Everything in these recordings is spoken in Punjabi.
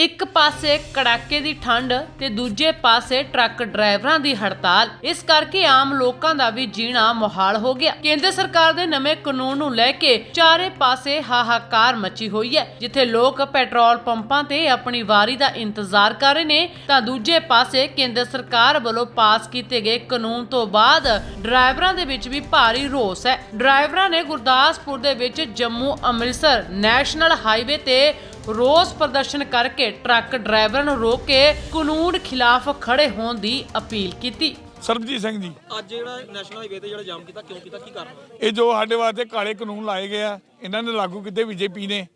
ਇੱਕ ਪਾਸੇ ਕੜਾਕੇ ਦੀ ਠੰਡ ਤੇ ਦੂਜੇ ਪਾਸੇ ਟਰੱਕ ਡਰਾਈਵਰਾਂ ਦੀ ਹੜਤਾਲ। ਇਸ ਕਰਕੇ ਆਮ ਲੋਕਾਂ ਦਾ ਵੀ ਜੀਣਾ ਮੁਹਾਲ ਹੋ ਗਿਆ। ਕੇਂਦਰ ਸਰਕਾਰ ਦੇ ਨਵੇਂ ਕਾਨੂੰਨ ਨੂੰ ਲੈ ਕੇ ਚਾਰੇ ਪਾਸੇ ਹਾਹਾਕਾਰ ਮਚੀ ਹੋਈ ਹੈ। ਜਿੱਥੇ ਲੋਕ ਪੈਟਰੋਲ ਪੰਪਾਂ ਤੇ ਆਪਣੀ ਵਾਰੀ ਦਾ ਇੰਤਜ਼ਾਰ ਕਰ ਰਹੇ ਨੇ, ਤਾਂ ਦੂਜੇ ਪਾਸੇ ਕੇਂਦਰ ਸਰਕਾਰ ਵੱਲੋਂ ਪਾਸ ਕੀਤੇ ਗਏ ਕਾਨੂੰਨ ਤੋਂ ਬਾਅਦ ਡਰਾਈਵਰਾਂ ਦੇ ਵਿੱਚ ਵੀ ਭਾਰੀ ਰੋਸ ਹੈ। ਡਰਾਈਵਰਾਂ ਨੇ ਗੁਰਦਾਸਪੁਰ ਦੇ ਵਿੱਚ ਜੰਮੂ ਅੰਮ੍ਰਿਤਸਰ ਨੈਸ਼ਨਲ ਹਾਈਵੇ ਤੇ ਰੋਸ ਪ੍ਰਦਰਸ਼ਨ ਕਰਕੇ ਟਰੱਕ ਡਰਾਈਵਰਾਂ ਨੂੰ ਰੋਕ ਕੇ ਕਾਨੂੰਨ ਖਿਲਾਫ ਖੜੇ ਹੋਣ ਦੀ ਅਪੀਲ ਕੀਤੀ। ਸਰਬਜੀਤ ਸਿੰਘ ਜੀ। ਅੱਜ ਜਿਹੜਾ ਨੈਸ਼ਨਲ ਹਾਈਵੇ ਤੇ ਜਿਹੜਾ ਜਾਮ ਕੀਤਾ ਕਿਉਂ ਕੀਤਾ ਕੀ ਕਾਰਨ? ਇਹ ਜੋ ਸਾਡੇ ਵਾਸਤੇ ਕਾਲੇ ਕਾਨੂੰਨ ਲਾਏ ਗਏ ਆ ਇਹਨਾਂ ਨੇ ਲਾਗੂ ਕੀਤੇ ਬੀਜੇਪੀ ਨੇ।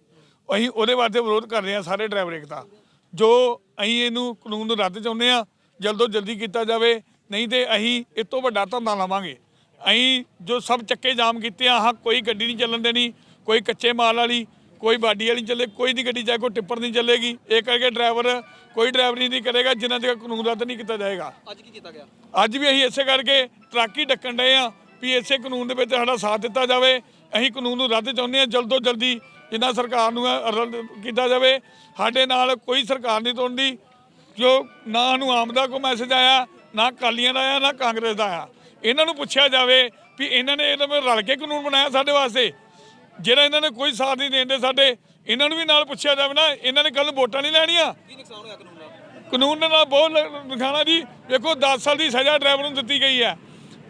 ਅਸੀਂ ਉਹਦੇ ਵਾਸਤੇ ਵਿਰੋਧ ਕਰ ਰਹੇ ਆ ਸਾਰੇ ਡਰਾਈਵਰ ਏਕਤਾ। ਜੋ ਅਸੀਂ ਇਹਨੂੰ ਕਾਨੂੰਨ ਨੂੰ ਰੱਦ ਚਾਹੁੰਦੇ ਆ ਜਲਦੋਂ ਜਲਦੀ ਕੀਤਾ ਜਾਵੇ ਨਹੀਂ ਤੇ ਅਸੀਂ ਇਸ ਤੋਂ ਵੱਡਾ ਧਰਨਾ ਲਾਵਾਂਗੇ। ਅਸੀਂ ਜੋ ਸਭ ਚੱਕੇ ਜਾਮ ਕੀਤੇ ਆ ਹਾਂ ਕੋਈ ਗੱਡੀ ਨਹੀਂ ਚੱਲਣ ਦੇਣੀ ਕੋਈ ਕੱਚੇ ਮਾਲ ਵਾਲੀ ਕੋਈ ਬਾਡੀ ਵਾਲੀ ਚੱਲੇ ਕੋਈ ਦੀ ਗੱਡੀ ਚਾਹੇ ਕੋਈ ਟਿੱਪਰ ਨਹੀਂ ਚੱਲੇਗੀ। ਇਹ ਕਰਕੇ ਡਰਾਈਵਰ ਕੋਈ ਡਰਾਈਵਰੀ ਨਹੀਂ ਕਰੇਗਾ ਜਿਨ੍ਹਾਂ ਤੱਕ ਕਾਨੂੰਨ ਰੱਦ ਨਹੀਂ ਕੀਤਾ ਜਾਏਗਾ। ਅੱਜ ਕੀ ਕੀਤਾ ਗਿਆ? ਅੱਜ ਵੀ ਅਸੀਂ ਇਸੇ ਕਰਕੇ ਟਰੱਕ ਹੀ ਡੱਕਣ ਡਏ ਆ ਵੀ ਇਸੇ ਕਾਨੂੰਨ ਦੇ ਵਿੱਚ ਸਾਡਾ ਸਾਥ ਦਿੱਤਾ ਜਾਵੇ। ਅਸੀਂ ਕਾਨੂੰਨ ਨੂੰ ਰੱਦ ਚਾਹੁੰਦੇ ਆ ਜਲਦ ਤੋਂ ਜਲਦੀ ਜਿੰਨਾ ਸਰਕਾਰ ਨੂੰ ਰੱਦ ਕੀਤਾ ਜਾਵੇ। ਸਾਡੇ ਨਾਲ ਕੋਈ ਸਰਕਾਰ ਨਹੀਂ ਤੋੜਦੀ ਜੋ ਨਾ ਸਾਨੂੰ ਆਮ ਦਾ ਕੋਈ ਮੈਸੇਜ ਆਇਆ ਨਾ ਕਾਲੀਆਂ ਦਾ ਆਇਆ ਨਾ ਕਾਂਗਰਸ ਦਾ ਆਇਆ। ਇਹਨਾਂ ਨੂੰ ਪੁੱਛਿਆ ਜਾਵੇ ਵੀ ਇਹਨਾਂ ਨੇ ਇਹਦੇ ਵਿੱਚ ਰਲ ਕੇ ਕਾਨੂੰਨ ਬਣਾਇਆ ਸਾਡੇ ਵਾਸਤੇ। ਜਿਹੜਾ ਇਹਨਾਂ ਨੇ ਕੋਈ ਸਾਥ ਨਹੀਂ ਦੇਂਦੇ ਸਾਡੇ ਇਹਨਾਂ ਨੂੰ ਵੀ ਨਾਲ ਪੁੱਛਿਆ ਜਾਵੇ ਨਾ ਇਹਨਾਂ ਨੇ ਕੱਲ ਵੋਟਾਂ ਨਹੀਂ ਲੈਣੀਆਂ। ਕੀ ਨੁਕਸਾਨ ਹੋਇਆ ਕਾਨੂੰਨ ਦਾ? ਕਾਨੂੰਨ ਦੇ ਨਾਲ ਬਹੁਤ ਲਿਖਾਣਾ ਜੀ ਵੇਖੋ 10 ਸਾਲ ਦੀ ਸਜ਼ਾ ਡਰਾਈਵਰ ਨੂੰ ਦਿੱਤੀ ਗਈ ਹੈ।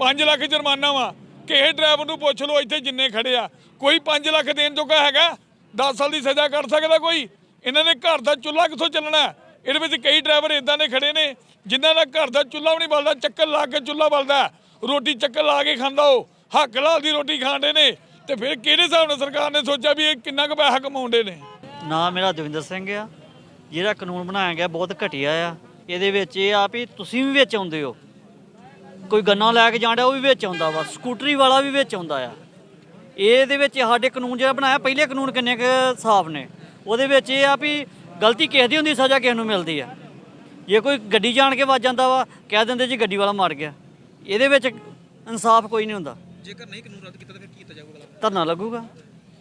5 ਲੱਖ ਜੁਰਮਾਨਾ ਵਾ ਕਿਸੇ ਡਰਾਈਵਰ ਨੂੰ ਪੁੱਛ ਲਓ ਇੱਥੇ ਜਿੰਨੇ ਖੜੇ ਆ। ਕੋਈ 5 ਲੱਖ ਦੇਣ ਜੋਗਾ ਹੈਗਾ? 10 ਸਾਲ ਦੀ ਸਜ਼ਾ ਕਰ ਸਕਦਾ ਕੋਈ? ਇਹਨਾਂ ਨੇ ਘਰ ਦਾ ਚੁੱਲ੍ਹਾ ਕਿੱਥੋਂ ਚੱਲਣਾ? ਇਹਦੇ ਵਿੱਚ ਕਈ ਡਰਾਈਵਰ ਇਦਾਂ ਦੇ ਖੜੇ ਨੇ ਜਿਨ੍ਹਾਂ ਦਾ ਘਰ ਦਾ ਚੁੱਲ੍ਹਾ ਵੀ ਨਹੀਂ ਬਲਦਾ ਚੱਕਰ ਲਾ ਕੇ ਚੁੱਲ੍ਹਾ ਬਲਦਾ। ਰੋਟੀ ਚੱਕਰ ਲਾ ਕੇ ਖਾਂਦਾ ਉਹ। ਹੱਕ ਲਾਲ ਦੀ ਰੋਟੀ ਖਾਂਦੇ ਨੇ। ਤੇ ਫਿਰ ਕਿਹੜੇ ਹਿਸਾਬ ਨਾਲ ਸਰਕਾਰ ਨੇ ਸੋਚਿਆ ਵੀ ਇਹ ਕਿੰਨਾ ਕੁ ਪੈਸਾ ਕਮਾਉਂਦੇ ਨੇ? ਨਾਂ ਮੇਰਾ ਦਵਿੰਦਰ ਸਿੰਘ ਆ। ਜਿਹੜਾ ਕਾਨੂੰਨ ਬਣਾਇਆ ਗਿਆ ਬਹੁਤ ਘਟੀਆ ਆ। ਇਹਦੇ ਵਿੱਚ ਇਹ ਆ ਵੀ ਤੁਸੀਂ ਵੀ ਵਿੱਚ ਆਉਂਦੇ ਹੋ। ਕੋਈ ਗੰਨਾ ਲੈ ਕੇ ਜਾਂਦਾ ਉਹ ਵੀ ਵਿੱਚ ਆਉਂਦਾ ਵਾ। ਸਕੂਟਰੀ ਵਾਲਾ ਵੀ ਵਿੱਚ ਆਉਂਦਾ ਆ। ਇਹਦੇ ਵਿੱਚ ਸਾਡੇ ਕਾਨੂੰਨ ਜਿਹੜਾ ਬਣਾਇਆ ਪਹਿਲੇ ਕਾਨੂੰਨ ਕਿੰਨੇ ਕੁ ਸਾਫ਼ ਨੇ? ਉਹਦੇ ਵਿੱਚ ਇਹ ਆ ਵੀ ਗਲਤੀ ਕਿਸੇ ਦੀ ਹੁੰਦੀ ਸਜ਼ਾ ਕਿਸੇ ਨੂੰ ਮਿਲਦੀ ਆ। ਜੇ ਕੋਈ ਗੱਡੀ ਜਾਣ ਕੇ ਵੱਜ ਜਾਂਦਾ ਵਾ ਕਹਿ ਦਿੰਦੇ ਜੀ ਗੱਡੀ ਵਾਲਾ ਮਾਰ ਗਿਆ। ਇਹਦੇ ਵਿੱਚ ਇਨਸਾਫ ਕੋਈ ਨਹੀਂ ਹੁੰਦਾ। ਜੇਕਰ ਨਹੀਂ ਕਾਨੂੰਨ ਰੱਦ ਜਾਊਗਾ ਧਰਨਾ ਲੱਗੂਗਾ।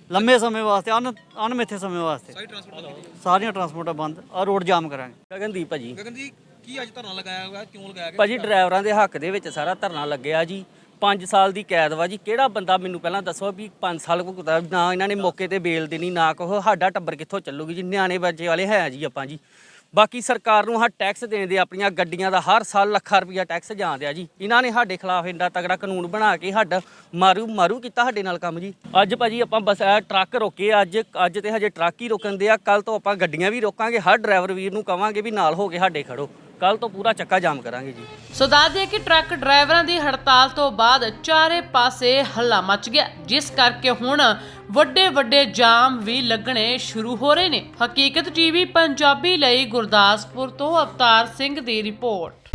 ਲੰਮੇ ਸਮੇਂ ਵਾਸਤੇ ਅਨ ਅਣਮਿੱਥੇ ਸਮੇਂ ਵਾਸਤੇ। ਸਾਰੀ ਟਰਾਂਸਪੋਰਟ ਸਾਰੀਆਂ ਟਰਾਂਸਪੋਰਟਾਂ ਬੰਦ ਆ ਰੋਡ ਜਾਮ ਕਰਾਂਗੇ। ਗਗਨਦੀਪ ਭਾਜੀ। ਗਗਨ ਜੀ ਕੀ ਅੱਜ ਧਰਨਾ ਲਗਾਇਆ ਹੋਇਆ? ਕਿਉਂ ਲਗਾਇਆ ਗਿਆ? ਭਾਜੀ ਡਰਾਈਵਰਾਂ ਦੇ ਹੱਕ ਦੇ ਵਿੱਚ ਸਾਰਾ ਧਰਨਾ ਲੱਗਿਆ ਜੀ। 5 ਸਾਲ ਦੀ ਕੈਦ ਵਾ ਜੀ। ਕਿਹੜਾ ਬੰਦਾ ਮੈਨੂੰ ਪਹਿਲਾਂ ਦੱਸੋ ਵੀ 5 ਸਾਲ ਭੁਗਤਾ ਨਾ ਇਹਨਾਂ ਨੇ ਮੌਕੇ ਤੇ ਬੇਲ ਦੇਣੀ ਨਾ ਕੋ ਸਾਡਾ ਟੱਬਰ ਕਿੱਥੋਂ ਚੱਲੂਗੀ ਜੀ? ਨਿਆਣੇ ਬੱਚੇ ਵਾਲੇ ਹੈ ਜੀ ਆਪਾਂ ਜੀ। ਬਾਕੀ ਸਰਕਾਰ ਨੂੰ ਹਰ ਟੈਕਸ ਦੇਣ ਦੇ ਆਪਣੀਆਂ ਗੱਡੀਆਂ ਦਾ ਹਰ ਸਾਲ ਲੱਖਾਂ ਰੁਪਈਆ ਟੈਕਸ ਜਾਂਦੇ ਆ ਜੀ। ਇਹਨਾਂ ਨੇ ਸਾਡੇ ਖਿਲਾਫ ਇੰਨਾ ਤਗੜਾ ਕਾਨੂੰਨ ਬਣਾ ਕੇ ਸਾਡਾ ਮਾਰੂ ਮਾਰੂ ਕੀਤਾ ਸਾਡੇ ਨਾਲ ਕੰਮ ਜੀ। ਅੱਜ ਭਾਜੀ ਆਪਾਂ ਬਸ ਟਰੱਕ ਰੋਕੇ ਅੱਜ ਅੱਜ ਤੇ ਹਜੇ ਟਰੱਕ ਹੀ ਰੋਕਣ ਦੇ ਆ ਕੱਲ ਤੋਂ ਆਪਾਂ ਗੱਡੀਆਂ ਵੀ ਰੋਕਾਂਗੇ, ਹਰ ਡਰਾਈਵਰ ਵੀਰ ਨੂੰ ਕਵਾਂਗੇ ਵੀ ਨਾਲ ਹੋ ਕੇ ਸਾਡੇ ਖੜੋ। ਕੱਲ ਤੋਂ ਪੂਰਾ ਚੱਕਾ ਜਾਮ ਕਰਾਂਗੇ ਜੀ। ਸੋ ਦੱਸ ਦਈਏ ਕਿ ਟਰੱਕ ਡਰਾਈਵਰਾਂ ਦੀ ਹੜਤਾਲ ਤੋਂ ਬਾਅਦ ਚਾਰੇ ਪਾਸੇ ਹੱਲਾ ਮਚ ਗਿਆ। ਜਿਸ ਕਰਕੇ ਹੁਣ ਵੱਡੇ ਵੱਡੇ ਜਾਮ ਵੀ ਲੱਗਣੇ ਸ਼ੁਰੂ ਹੋ ਰਹੇ ਨੇ। ਹਕੀਕਤ ਟੀਵੀ ਪੰਜਾਬੀ ਲਈ ਗੁਰਦਾਸਪੁਰ ਤੋਂ ਅਵਤਾਰ ਸਿੰਘ ਦੀ ਰਿਪੋਰਟ।